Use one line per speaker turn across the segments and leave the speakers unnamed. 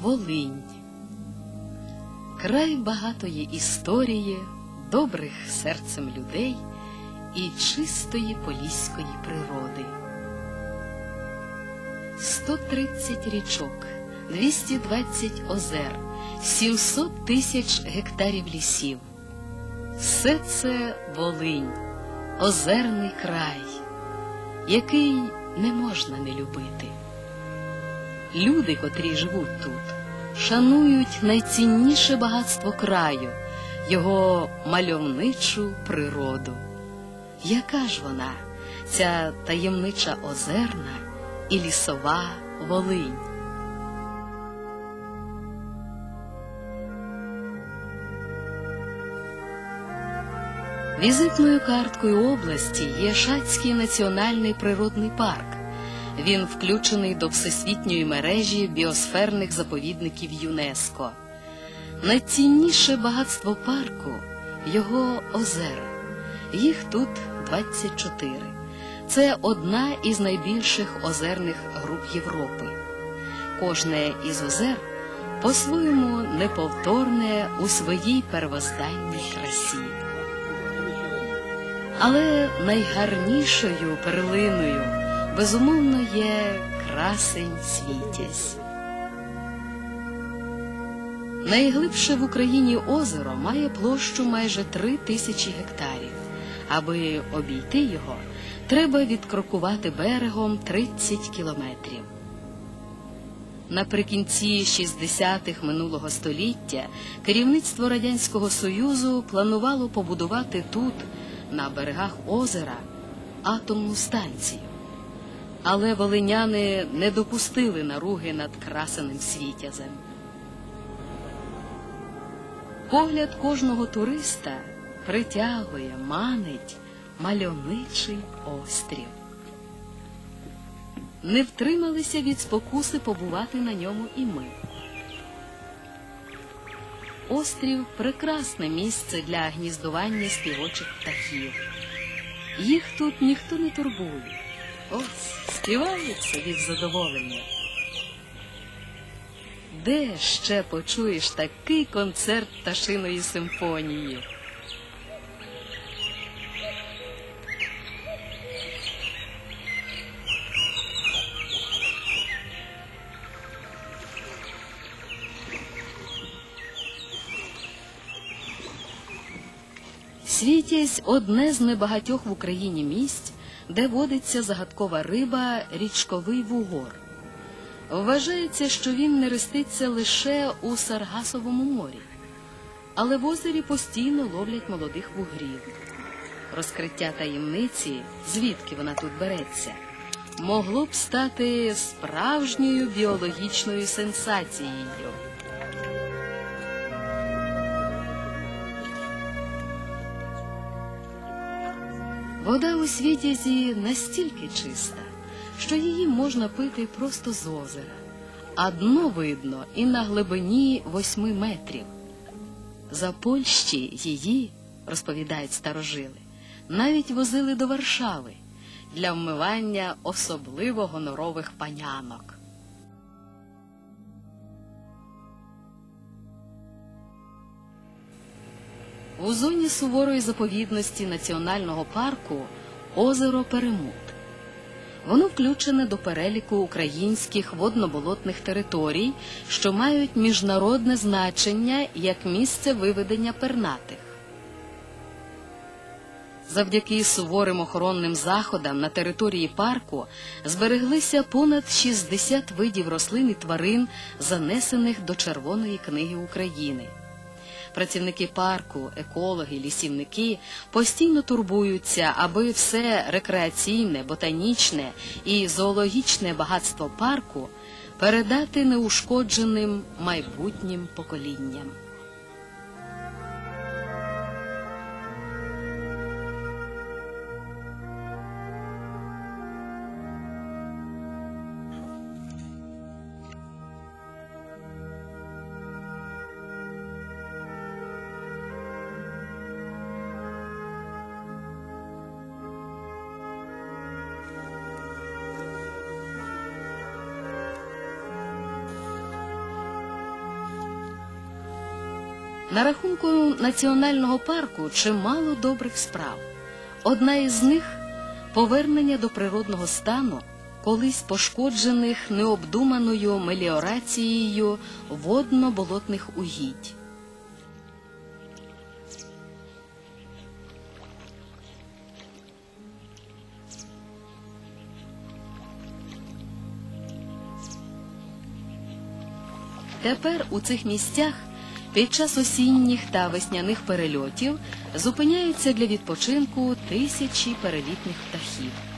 Волинь. Край багатої історії, добрих серцем людей і чистої поліської природи. 130 річок, 220 озер, 700 тисяч гектарів лісів. Все це Волинь, озерний край, який не можна не любити. Люди, котрі живуть тут, шанують найцінніше багатство краю, його мальовничу природу. Яка ж вона, ця таємнича озерна і лісова Волинь? Візитною карткою області є Шацький національний природний парк. Він включений до всесвітньої мережі біосферних заповідників ЮНЕСКО. Найцінніше багатство парку його озера. Їх тут 24. Це одна із найбільших озерних груп Європи. Кожне із озер по-своєму неповторне у своїй первозданній красі. Але найгарнішою перлиною безумовно є красень світязь. Найглибше в Україні озеро має площу майже три тисячі гектарів. Аби обійти його, треба відкрокувати берегом 30 кілометрів. Наприкінці 60-х минулого століття керівництво Радянського Союзу планувало побудувати тут, на берегах озера, атомну станцію. Але волиняни не допустили наруги над красеним світязем. Погляд кожного туриста притягує, манить мальовничий острів. Не втрималися від спокуси побувати на ньому і ми. Острів прекрасне місце для гніздування співочих птахів. Їх тут ніхто не турбує. Ось співають собі задоволення. Де ще почуєш такий концерт пташиної симфонії? Світязь одне з небагатьох в Україні місць, де водиться загадкова риба річковий вугор. Вважається, що він не реститься лише у Саргасовому морі, але в озері постійно ловлять молодих вугрів. Розкриття таємниці, звідки вона тут береться, могло б стати справжньою біологічною сенсацією. Вода у світязі настільки чиста, що її можна пити просто з озера, а дно видно і на глибині восьми метрів. За Польщі її, розповідають старожили, навіть возили до Варшави для вмивання особливо гонорових панянок. У зоні суворої заповідності національного парку озеро Перемут. Воно включене до переліку українських водноболотних територій, що мають міжнародне значення як місце виведення пернатих. Завдяки суворим охоронним заходам на території парку збереглися понад 60 видів рослин і тварин, занесених до Червоної книги України. Працівники парку, екологи, лісівники постійно турбуються, аби все рекреаційне, ботанічне і зоологічне багатство парку передати неушкодженим майбутнім поколінням. На рахунку національного парку чимало добрих справ. Одна із них повернення до природного стану колись пошкоджених необдуманою меліорацією водно-болотних угідь. Тепер у цих місцях під час осінніх та весняних перельотів зупиняються для відпочинку тисячі перелітних птахів.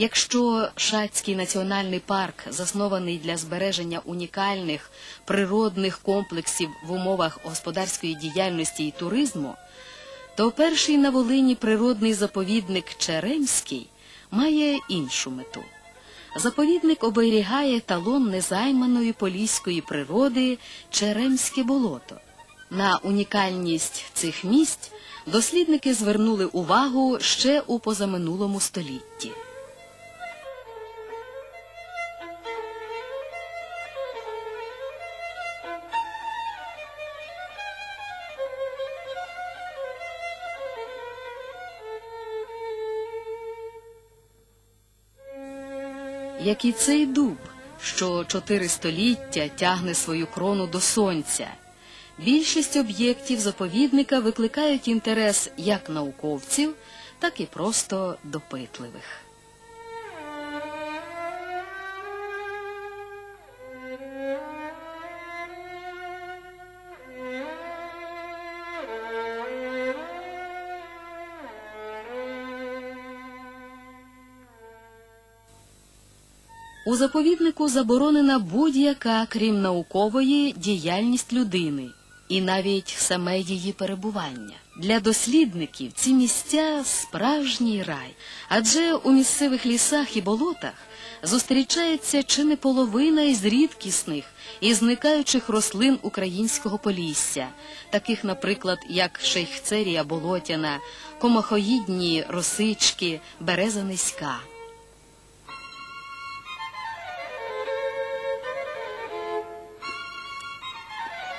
Якщо Шацький національний парк заснований для збереження унікальних природних комплексів в умовах господарської діяльності і туризму, то перший на Волині природний заповідник Черемський має іншу мету. Заповідник оберігає талон незайманої поліської природи Черемське болото. На унікальність цих місць дослідники звернули увагу ще у позаминулому столітті. Як і цей дуб, що чотири століття тягне свою крону до сонця. Більшість об'єктів заповідника викликають інтерес як науковців, так і просто допитливих. У заповіднику заборонена будь-яка, крім наукової, діяльність людини і навіть саме її перебування. Для дослідників ці місця справжній рай, адже у місцевих лісах і болотах зустрічається чи не половина із рідкісних і зникаючих рослин українського полісся, таких, наприклад, як шейхцерія болотяна, комахоїдні росички, береза низька.